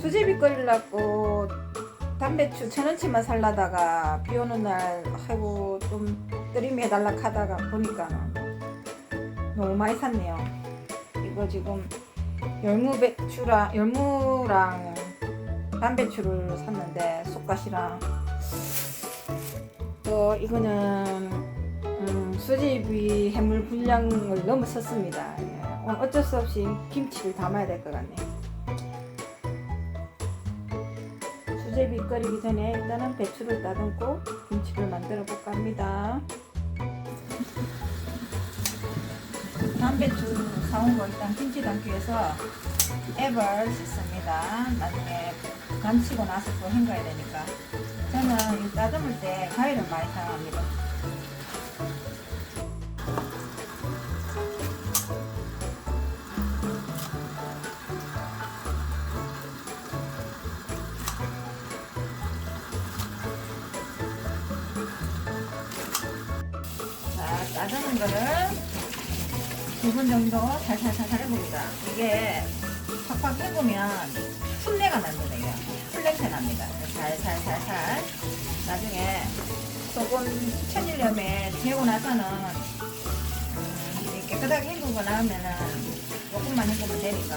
수제비 끓이려고 담배추 천 원치만 살라다가 비 오는 날 아이고 좀 끓임해 달라 하다가 보니까 너무 많이 샀네요. 이거 지금 열무배추랑 열무랑 담배추를 샀는데 쑥갓이랑 또 이거는 음, 수제비 해물 분량을 너무 썼습니다. 예. 어쩔 수 없이 김치를 담아야 될 것 같네요. 수제비 끓이기 전에 일단은 배추를 따듬고 김치를 만들어 볼까 합니다. 담배추 사온 거 일단 김치 담기 위해서 앱을 씻습니다. 나중에 감치고 나서 또 헹가야 되니까. 저는 이 따듬을 때 가위를 많이 사용합니다. 따듬은 거를 두 분 정도 살살살살 해봅니다. 이게 팍팍 해보면 풀내가. 이게 풀냄새 납니다. 살살살살. 나중에 소금 천일염에 재고 나서는 음, 깨끗하게 헹구고 나오면은 조금만 헹구면 되니까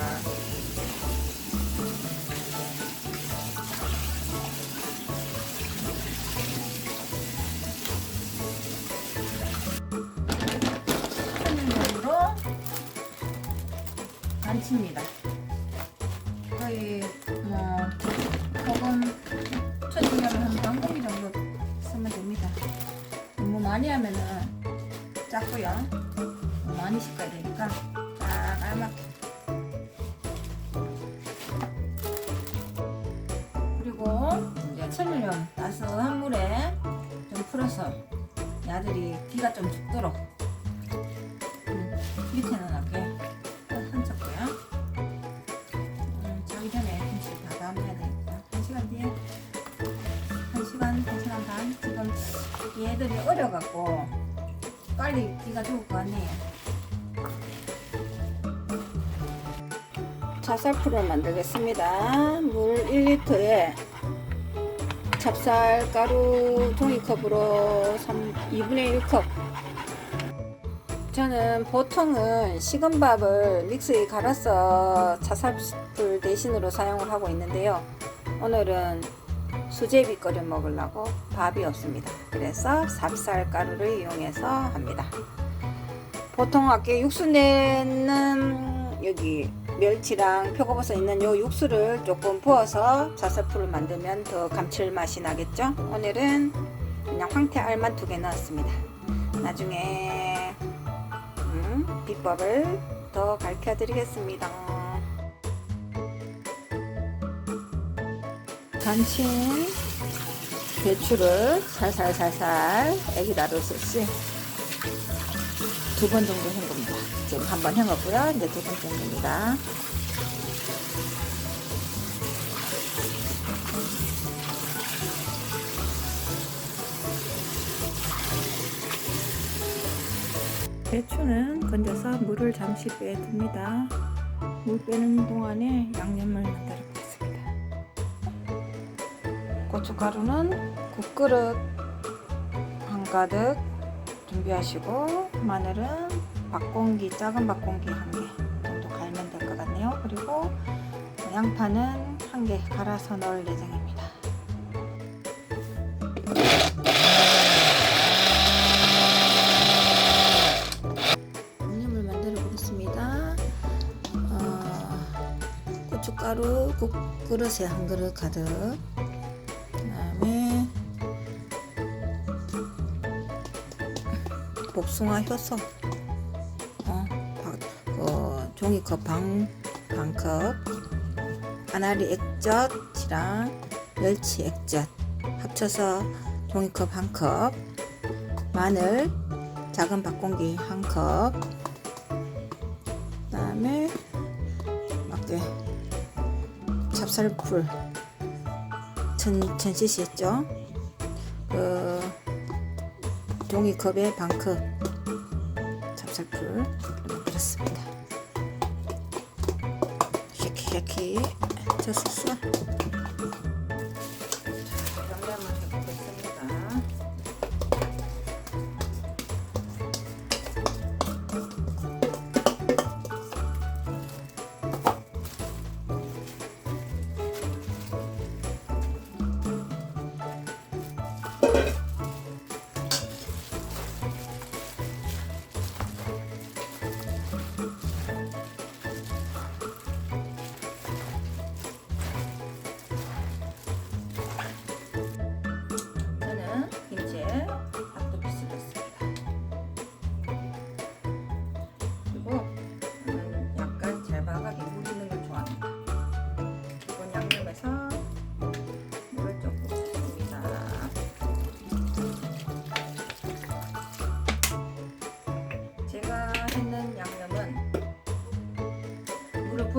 안칩니다. 거의 뭐 소금 천일염을 한 반 공기 정도 쓰면 됩니다. 너무 많이 하면은 작고요. 많이 씻어야 되니까 딱 알맞게. 그리고 이제 천일염 따스한 물에 좀 풀어서 야들이 기가 좀 죽도록 음, 밑에는 얘들이 어려갖고 빨리 기가 죽을 것 같네요. 찹쌀풀을 만들겠습니다. 물 1리터에 찹쌀가루 종이컵으로 3, 2분의 1컵 저는 보통은 식은 밥을 믹스에 갈아서 찹쌀풀 대신으로 사용을 하고 있는데요. 오늘은 수제비 끓여 먹으려고 밥이 없습니다. 그래서 삽쌀가루를 이용해서 합니다. 보통 아까 육수 내는 여기 멸치랑 표고버섯 있는 요 육수를 조금 부어서 찹쌀풀을 만들면 더 감칠맛이 나겠죠? 오늘은 그냥 황태 알만 두 개 넣었습니다. 나중에 음, 비법을 더 가르쳐 드리겠습니다. 간친 배추를 살살살살 애기 다루듯이 두 번 정도 헹굽니다. 지금 한 번 헹궜고요. 이제 두번 헹굽니다. 배추는 건져서 물을 잠시 빼둡니다. 물 빼는 동안에 양념을 보겠습니다. 고춧가루는 국그릇 한 가득 준비하시고 마늘은 밥공기 작은 밥공기 한 개 정도 갈면 될 것 같네요. 그리고 양파는 한 개 갈아서 넣을 예정입니다. 양념을 만들어 보겠습니다. 어, 고춧가루 국그릇에 한 그릇 가득 복숭아 효소. 어, 바- 어, 종이컵 반, 반컵. 아나리 액젓이랑 멸치 액젓. 합쳐서 종이컵 한 컵. 마늘 작은 밥공기 한컵. 그 다음에 막게 찹쌀풀. 천, 천 cc였죠? 그 종이컵에 반컵 찹쌀풀 그렇습니다. 쉐키 쉐키 젖었어.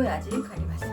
물을 부어야지 간이 맞습니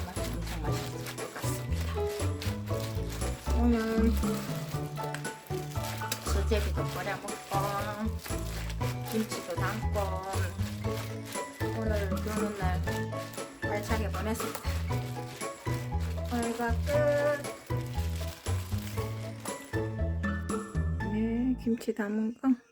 맛이 엄청 맛있을 것 같습니다. 오늘 수제비도 끓여 먹고 김치도 담고 오늘 비 오는 날 알차게 보냈습니다. 오늘가 끝. 네, 김치 담은 거